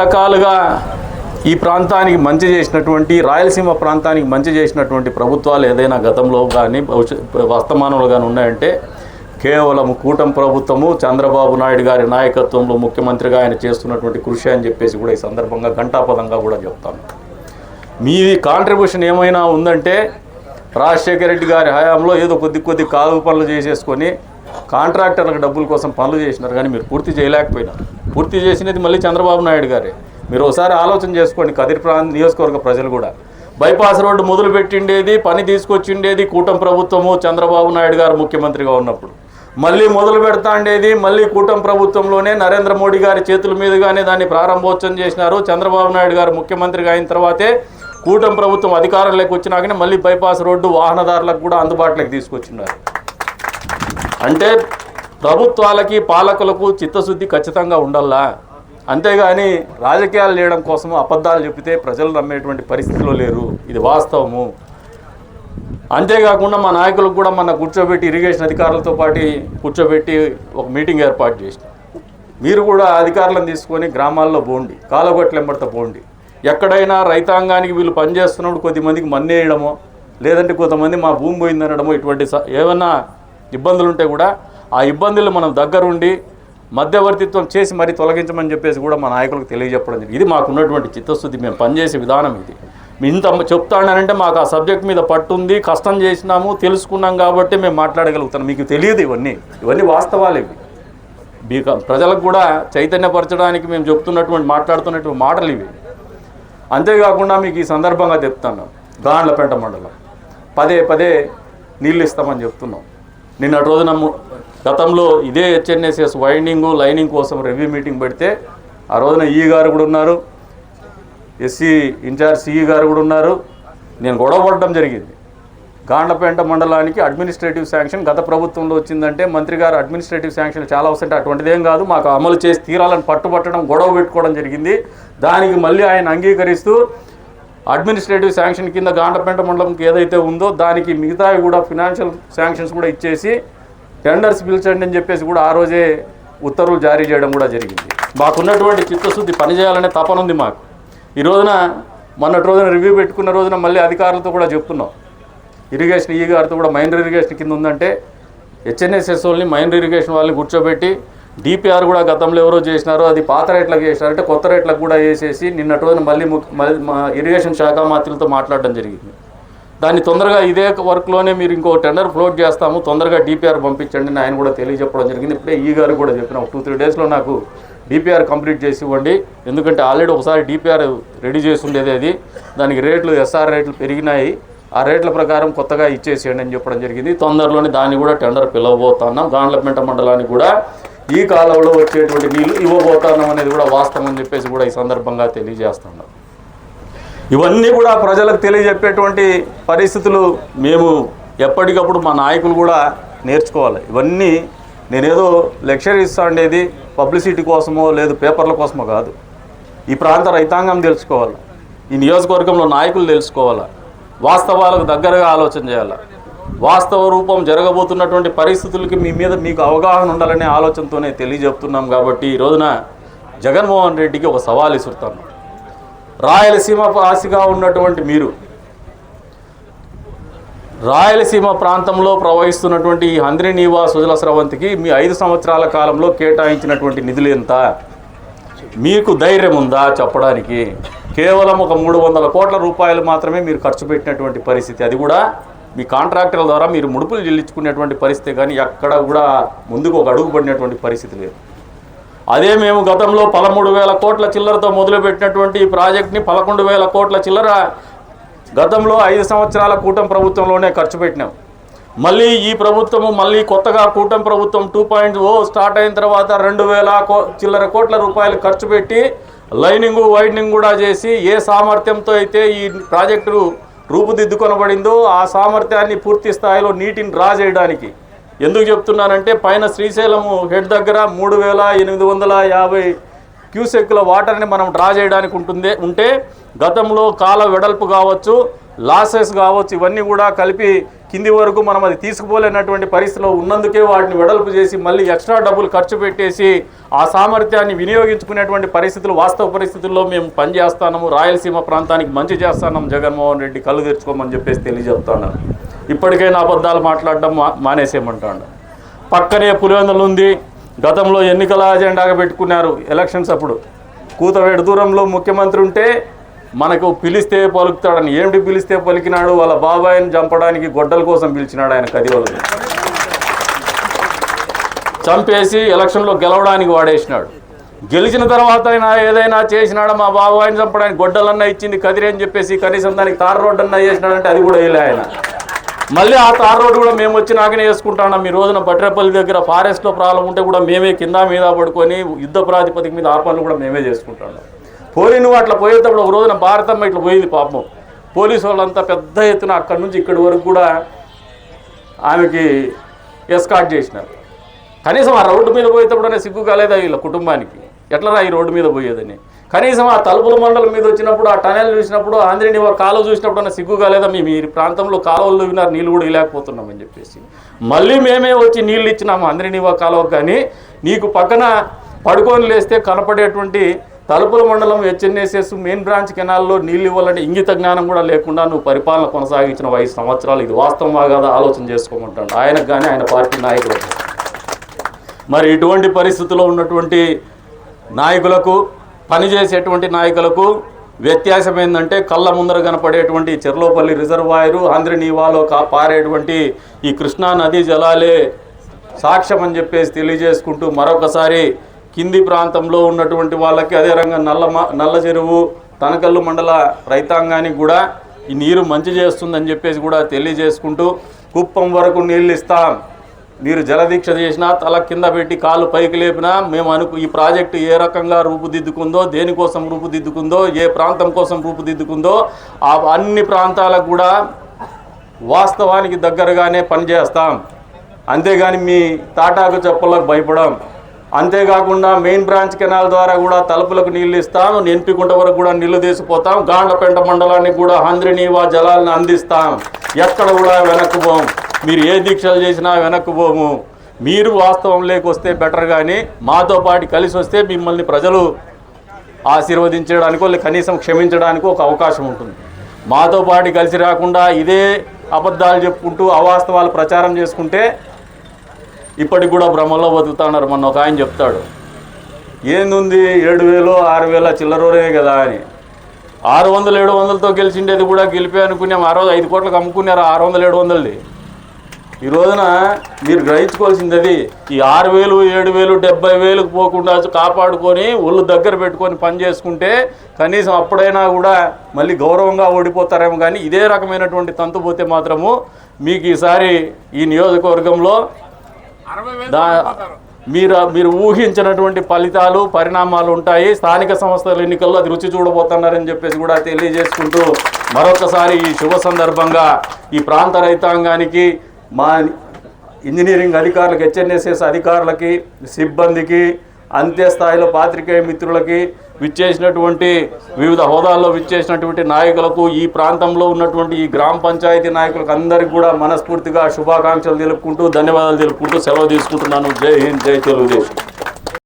రకాలుగా ఈ ప్రాంతానికి మంచి చేసినటువంటి రాయలసీమ ప్రాంతానికి మంచి చేసినటువంటి ప్రభుత్వాలు ఏదైనా గతంలో కానీ వర్తమానంలో కానీ ఉన్నాయంటే కేవలం కూటమి ప్రభుత్వము చంద్రబాబు నాయుడు గారి నాయకత్వంలో ముఖ్యమంత్రిగా ఆయన చేస్తున్నటువంటి కృషి అని చెప్పేసి కూడా ఈ సందర్భంగా ఘంటాపదంగా కూడా చెప్తాను మీ కాంట్రిబ్యూషన్ ఏమైనా ఉందంటే రాజశేఖర రెడ్డి గారి హయాంలో ఏదో కొద్ది కొద్ది కాలువ పనులు చేసేసుకొని కాంట్రాక్టర్లకు డబ్బుల కోసం పనులు చేసినారు కానీ మీరు పూర్తి చేయలేకపోయినారు. పూర్తి చేసినది మళ్ళీ చంద్రబాబు నాయుడు గారే. మీరు ఒకసారి ఆలోచన చేసుకోండి కదిరి ప్రాంత నియోజకవర్గ ప్రజలు కూడా. బైపాస్ రోడ్డు మొదలు పెట్టిండేది పని తీసుకొచ్చిండేది కూటమి ప్రభుత్వము చంద్రబాబు నాయుడు గారు ముఖ్యమంత్రిగా ఉన్నప్పుడు. మళ్ళీ మొదలు పెడతా ఉండేది మళ్ళీ కూటమి ప్రభుత్వంలోనే నరేంద్ర మోడీ గారి చేతుల మీదుగానే దాన్ని ప్రారంభోత్సవం చేసినారు. చంద్రబాబు నాయుడు గారు ముఖ్యమంత్రిగా అయిన తర్వాతే కూటమి ప్రభుత్వం అధికారంలోకి వచ్చినాకనే మళ్ళీ బైపాస్ రోడ్డు వాహనదారులకు కూడా అందుబాటులోకి తీసుకొచ్చినారు. అంటే ప్రభుత్వాలకి పాలకులకు చిత్తశుద్ధి ఖచ్చితంగా ఉండాలా? అంతేగాని రాజకీయాలు చేయడం కోసం అబద్ధాలు చెప్తే ప్రజలు నమ్మేటువంటి పరిస్థితిలో లేరు. ఇది వాస్తవము. అంతేకాకుండా మా నాయకులకు కూడా మన కూర్చోబెట్టి ఇరిగేషన్ అధికారులతో పాటు కూర్చోబెట్టి ఒక మీటింగ్ ఏర్పాటు చేసినాం. మీరు కూడా అధికారులను తీసుకొని గ్రామాల్లో పోండి కాలగొట్లెంబడితో పోండి. ఎక్కడైనా రైతాంగానికి వీళ్ళు పనిచేస్తున్నప్పుడు కొద్దిమందికి మన్నేయడమో లేదంటే కొంతమంది మా భూమి పోయిందనడమో ఇటువంటి ఏమన్నా ఇబ్బందులు ఉంటే కూడా ఆ ఇబ్బందులు మనం దగ్గరుండి మధ్యవర్తిత్వం చేసి మరీ తొలగించమని చెప్పేసి కూడా మా నాయకులకు తెలియజెప్పడం జరిగింది. ఇది మాకున్నటువంటి చిత్తశుద్ధి. మేము పనిచేసే విధానం ఇది. ఇంత చెప్తానంటే మాకు ఆ సబ్జెక్ట్ మీద పట్టుంది కష్టం చేసినాము తెలుసుకున్నాం కాబట్టి మేము మాట్లాడగలుగుతాం మీకు తెలియదు ఇవన్నీ. ఇవన్నీ వాస్తవాలు ఇవి. మీకు ప్రజలకు కూడా చైతన్యపరచడానికి మేము చెప్తున్నటువంటి మాట్లాడుతున్నటువంటి మాటలు ఇవి. అంతేకాకుండా మీకు ఈ సందర్భంగా చెప్తాను. గాండ్లపేట మండలం. పదే పదే నీళ్ళు ఇస్తామని చెప్తున్నాం. నిన్నటి రోజున గతంలో ఇదే హెచ్ఎన్ఎస్ఎస్ వైండింగ్ లైనింగ్ కోసం రివ్యూ మీటింగ్ పెడితే ఆ రోజున ఈ గారు కూడా ఉన్నారు. ఎస్సీ ఇన్ఛార్జ్ సిఈ గారు కూడా ఉన్నారు. నేను గొడవ పడడం జరిగింది. గాండ్లపేట మండలానికి అడ్మినిస్ట్రేటివ్ శాంక్షన్ గత ప్రభుత్వంలో వచ్చిందంటే మంత్రి గారు అడ్మినిస్ట్రేటివ్ శాంక్షన్ చాలా వస్తుంటే అటువంటిదేం కాదు. మాకు అమలు చేసి తీరాలని పట్టుబట్టడం గొడవ పెట్టుకోవడం జరిగింది. దానికి మళ్ళీ ఆయన అంగీకరిస్తూ అడ్మినిస్ట్రేటివ్ శాంక్షన్ కింద గాండ్లపేట మండలంకి ఏదైతే ఉందో దానికి మిగతావి కూడా ఫినాన్షియల్ శాంక్షన్స్ కూడా ఇచ్చేసి టెండర్స్ పిలిచండి అని చెప్పేసి కూడా ఆ రోజే ఉత్తర్వులు జారీ చేయడం కూడా జరిగింది. మాకున్నటువంటి చిత్తశుద్ధి పనిచేయాలనే తపన ఉంది మాకు. ఈ రోజున మొన్నటి రోజున రివ్యూ పెట్టుకున్న రోజున మళ్ళీ అధికారులతో కూడా చెప్తున్నాం. ఇరిగేషన్ ఈ గారితో కూడా మైనర్ ఇరిగేషన్ కింద ఉందంటే హెచ్ఎన్ఎస్ఎస్ వాళ్ళని మైనర్ ఇరిగేషన్ వాళ్ళని కూర్చోబెట్టి డిపిఆర్ కూడా గతంలో ఎవరో చేసినారో అది పాత రేట్లకు చేసినారు. అంటే కొత్త రేట్లకు కూడా వేసేసి నిన్నటి రోజున మళ్ళీ మళ్ళీ మా ఇరిగేషన్ శాఖ మంత్రులతో మాట్లాడడం జరిగింది. దాన్ని తొందరగా ఇదే వర్క్లోనే మీరు ఇంకో టెండర్ ఫ్లోట్ చేస్తాము తొందరగా డిపిఆర్ పంపించండి అని ఆయన కూడా తెలియజెప్పడం జరిగింది. ఇప్పుడే ఈ గారు కూడా చెప్పిన టూ త్రీ డేస్లో నాకు డిపిఆర్ కంప్లీట్ చేసి ఇవ్వండి. ఎందుకంటే ఆల్రెడీ ఒకసారి డిపిఆర్ రెడీ చేసి ఉండేది అది. దానికి రేట్లు ఎస్ఆర్ రేట్లు పెరిగినాయి. ఆ రేట్ల ప్రకారం కొత్తగా ఇచ్చేసేయండి అని చెప్పడం జరిగింది. తొందరలోనే దాన్ని కూడా టెండర్ పిలవబోతున్నాం. గాండ్లపెంట మండలానికి కూడా ఈ కాలంలో వచ్చేటువంటి నీళ్ళు ఇవ్వబోతానం అనేది కూడా వాస్తవం అని చెప్పేసి కూడా ఈ సందర్భంగా తెలియజేస్తున్నాం. ఇవన్నీ కూడా ప్రజలకు తెలియజెప్పేటువంటి పరిస్థితులు మేము ఎప్పటికప్పుడు మా నాయకులు కూడా నేర్చుకోవాలి. ఇవన్నీ నేనేదో లెక్చర్ ఇస్తా ఉండేది పబ్లిసిటీ కోసమో లేదు పేపర్ల కోసమో కాదు. ఈ ప్రాంత రైతాంగం తెలుసుకోవాలి. ఈ నియోజకవర్గంలో నాయకులు తెలుసుకోవాలా. వాస్తవాలకు దగ్గరగా ఆలోచన చేయాలి. వాస్తవ రూపం జరగబోతున్నటువంటి పరిస్థితులకి మీ మీద మీకు అవగాహన ఉండాలనే ఆలోచనతోనే తెలియజెప్తున్నాం కాబట్టి ఈ రోజున జగన్మోహన్ రెడ్డికి ఒక సవాల్ ఇసురుతాను రాయలసీమ ఆశగా ఉన్నటువంటి మీరు రాయలసీమ ప్రాంతంలో ప్రవహిస్తున్నటువంటి ఈ హంద్రి నీవా సుజల స్రవంతికి మీ ఐదు సంవత్సరాల కాలంలో కేటాయించినటువంటి నిధులు ఎంత? మీకు ధైర్యం ఉందా చెప్పడానికి? కేవలం ఒక మూడు వందల కోట్ల రూపాయలు మాత్రమే మీరు ఖర్చు పెట్టినటువంటి పరిస్థితి. అది కూడా మీ కాంట్రాక్టర్ల ద్వారా మీరు ముడుపులు చెల్లించుకునేటువంటి పరిస్థితి కానీ ఎక్కడ కూడా ముందుకు ఒక అడుగు పడినటువంటి పరిస్థితి లేదు. అదే మేము గతంలో పదమూడు వేల కోట్ల చిల్లరతో మొదలుపెట్టినటువంటి ఈ ప్రాజెక్ట్ని పదకొండు వేల కోట్ల చిల్లర గతంలో ఐదు సంవత్సరాల కూటమి ప్రభుత్వంలోనే ఖర్చు పెట్టినాం. మళ్ళీ ఈ ప్రభుత్వము మళ్ళీ కొత్తగా కూటమి ప్రభుత్వం టూ పాయింట్ ఓ స్టార్ట్ అయిన తర్వాత రెండు వేల కో చిల్లర కోట్ల రూపాయలు ఖర్చు పెట్టి లైనింగ్ వైడనింగ్ కూడా చేసి ఏ సామర్థ్యంతో అయితే ఈ ప్రాజెక్టు రూపుదిద్దుకొనబడిందో ఆ సామర్థ్యాన్ని పూర్తి స్థాయిలో నీటిని డ్రా చేయడానికి ఎందుకు చెప్తున్నానంటే పైన శ్రీశైలము హెడ్ దగ్గర మూడు వేల ఎనిమిది వందల యాభై క్యూసెక్కుల వాటర్ని మనం డ్రా చేయడానికి ఉంటుంది ఉంటే గతంలో కాల వెడల్పు కావచ్చు లాసెస్ కావచ్చు ఇవన్నీ కూడా కలిపి కింది వరకు మనం అది తీసుకుపోలేనటువంటి పరిస్థితిలో ఉన్నందుకే వాటిని వెడల్పు చేసి మళ్ళీ ఎక్స్ట్రా డబ్బులు ఖర్చు పెట్టేసి ఆ సామర్థ్యాన్ని వినియోగించుకునేటువంటి పరిస్థితులు వాస్తవ పరిస్థితుల్లో మేము పనిచేస్తాము రాయలసీమ ప్రాంతానికి మంచి చేస్తాము జగన్మోహన్ రెడ్డి కళ్ళు తెరుచుకోమని చెప్పేసి తెలియజెప్తాను. ఇప్పటికైనా అబద్ధాలు మాట్లాడడం మా మానేసేయమంటాడు. పక్కనే పులివెందులు ఉంది. గతంలో ఎన్నికల అజెండాగా పెట్టుకున్నారు ఎలక్షన్స్ అప్పుడు. కూతవేడు దూరంలో ముఖ్యమంత్రి ఉంటే మనకు పిలిస్తే పలుకుతాడని. ఏమిటి పిలిస్తే పలికినాడు? వాళ్ళ బాబాయిని చంపడానికి గొడ్డల కోసం పిలిచినాడు ఆయన కదివలు చంపేసి ఎలక్షన్లో గెలవడానికి వాడేసినాడు. గెలిచిన తర్వాత ఆయన ఏదైనా చేసినాడు? మా బాబాయిని చంపడానికి గొడ్డలన్నా ఇచ్చింది కదిరి అని చెప్పేసి కనీసం దానికి తార్ రోడ్డు అన్నా చేసినాడంటే అది కూడా వేయలే ఆయన. మళ్ళీ ఆ తార్ రోడ్డు కూడా మేము వచ్చి నాకనే వేసుకుంటాం ఈ రోజున బట్రేపల్లి దగ్గర ఫారెస్ట్లో ప్రాబ్లం ఉంటే కూడా మేమే కింద మీద పడుకొని యుద్ధ ప్రాతిపదిక మీద ఆ పనులు కూడా మేమే చేసుకుంటాం పోయి నువ్వు అట్లా పోయేటప్పుడు ఒక రోజున భారతమ్మ ఇట్లా పోయింది పాపం. పోలీసు వాళ్ళంతా పెద్ద ఎత్తున అక్కడి నుంచి ఇక్కడి వరకు కూడా ఆమెకి ఎస్కాట్ చేసినారు. కనీసం ఆ రోడ్డు మీద పోయేటప్పుడనే సిగ్గు కాలేదా వీళ్ళ కుటుంబానికి? ఎట్లరా ఈ రోడ్డు మీద పోయేదని? కనీసం ఆ తలుపుల మండలం మీద వచ్చినప్పుడు ఆ టనెల్ చూసినప్పుడు ఆంధ్రని కాలువ చూసినప్పుడు సిగ్గు కాలేదా? మేము ఈ ప్రాంతంలో కాలువలు విన్నారు నీళ్ళు కూడా ఇలేకపోతున్నామని చెప్పేసి. మళ్ళీ మేమే వచ్చి నీళ్ళు ఇచ్చినాము ఆంధ్రని కాలువ కానీ నీకు పక్కన పడుకొని లేస్తే కనపడేటువంటి తలుపుల మండలం హెచ్ఎన్ఎస్ఎస్ మెయిన్ బ్రాంచ్ కెనాల్లో నీళ్ళు ఇవ్వాలంటే ఇంగిత జ్ఞానం కూడా లేకుండా నువ్వు పరిపాలన కొనసాగించిన ఐదు సంవత్సరాలు. ఇది వాస్తవమా కాదా? ఆలోచన చేసుకోమంటాడు. ఆయనకు కానీ ఆయన పార్టీ నాయకులకు మరి ఇటువంటి పరిస్థితుల్లో ఉన్నటువంటి నాయకులకు పనిచేసేటువంటి నాయకులకు వ్యత్యాసం ఏంటంటే కళ్ళ ముందర కనపడేటువంటి చెర్లోపల్లి రిజర్వాయరు ఆంధ్రనీవాలో కా పారేటువంటి ఈ కృష్ణా నదీ జలాలే సాక్ష్యం అని చెప్పేసి తెలియజేసుకుంటూ మరొకసారి కింది ప్రాంతంలో ఉన్నటువంటి వాళ్ళకి అదే రంగా నల్ల నల్ల చెరువు తనకల్లు మండల రైతాంగానికి కూడా ఈ నీరు మంచి చేస్తుందని చెప్పేసి కూడా తెలియజేసుకుంటూ కుప్పం వరకు నీళ్ళు ఇస్తాం. మీరు జలదీక్ష చేసినా తల కింద పెట్టి కాలు పైకి లేపినా మేము అనుకు ఈ ప్రాజెక్టు ఏ రకంగా రూపుదిద్దుకుందో దేనికోసం రూపుదిద్దుకుందో ఏ ప్రాంతం కోసం రూపుదిద్దుకుందో ఆ అన్ని ప్రాంతాలకు కూడా వాస్తవానికి దగ్గరగానే పనిచేస్తాం. అంతేగాని మీ తాటాకు చెప్పలకు భయపడం. అంతేకాకుండా మెయిన్ బ్రాంచ్ కెనాల్ ద్వారా కూడా తలుపులకు నీళ్ళు ఇస్తాం నెంపికుంట వరకు కూడా నీళ్ళు తీసిపోతాం గాండ్లపెంట మండలానికి కూడా హంద్రినీవా జలాలను అందిస్తాం. ఎక్కడ కూడా వెనక్కుపోం మీరు ఏ దీక్షలు చేసినా వెనక్కుపోము మీరు వాస్తవం లేకొస్తే బెటర్ కానీ మాతో పాటు కలిసి వస్తే మిమ్మల్ని ప్రజలు ఆశీర్వదించడానికో కనీసం క్షమించడానికో ఒక అవకాశం ఉంటుంది. మాతో పాటు కలిసి రాకుండా ఇదే అబద్ధాలు చెప్పుకుంటూ అవాస్తవాలు ప్రచారం చేసుకుంటే ఇప్పటికి కూడా భ్రమలో బతుకుతున్నారు మొన్న ఒక ఆయన చెప్తాడు. ఏందుంది ఏడు వేలు ఆరు వేల చిల్లరోనే కదా అని. ఆరు వందలు ఏడు వందలతో గెలిచిండేది కూడా గెలిపే అనుకున్నాం. ఆ రోజు ఐదు కోట్లకు అమ్ముకున్నారు ఆరు వందలు ఏడు వందలది. ఈ రోజున మీరు గ్రహించుకోవాల్సింది అది ఈ ఆరు వేలు ఏడు వేలు డెబ్బై వేలకు పోకుండా కాపాడుకొని ఒళ్ళు దగ్గర పెట్టుకొని పని చేసుకుంటే కనీసం అప్పుడైనా కూడా మళ్ళీ గౌరవంగా ఓడిపోతారేమో కానీ ఇదే రకమైనటువంటి తంతు పోతే మాత్రము మీకు ఈసారి ఈ నియోజకవర్గంలో దా మీరు మీరు ఊహించినటువంటి ఫలితాలు పరిణామాలు ఉంటాయి. స్థానిక సంస్థల ఎన్నికల్లో అది రుచి చూడబోతున్నారని చెప్పేసి కూడా తెలియజేసుకుంటూ మరొకసారి ఈ శుభ సందర్భంగా ఈ ప్రాంత రైతాంగానికి మా ఇంజనీరింగ్ అధికారులకు హెచ్ఎన్ఎస్ఎస్ అధికారులకి సిబ్బందికి అంత్య స్థాయిలో పాత్రికేయ మిత్రులకి విచ్చేసినటువంటి వివిధ హోదాల్లో విచ్చేసినటువంటి నాయకులకు ఈ ప్రాంతంలో ఉన్నటువంటి ఈ గ్రామ పంచాయతీ నాయకులకు అందరికీ కూడా మనస్ఫూర్తిగా శుభాకాంక్షలు తెలుపుకుంటూ ధన్యవాదాలు తెలుపుకుంటూ సెలవు తీసుకుంటున్నాను. జై హింద్ జై తెలుగుదేశం.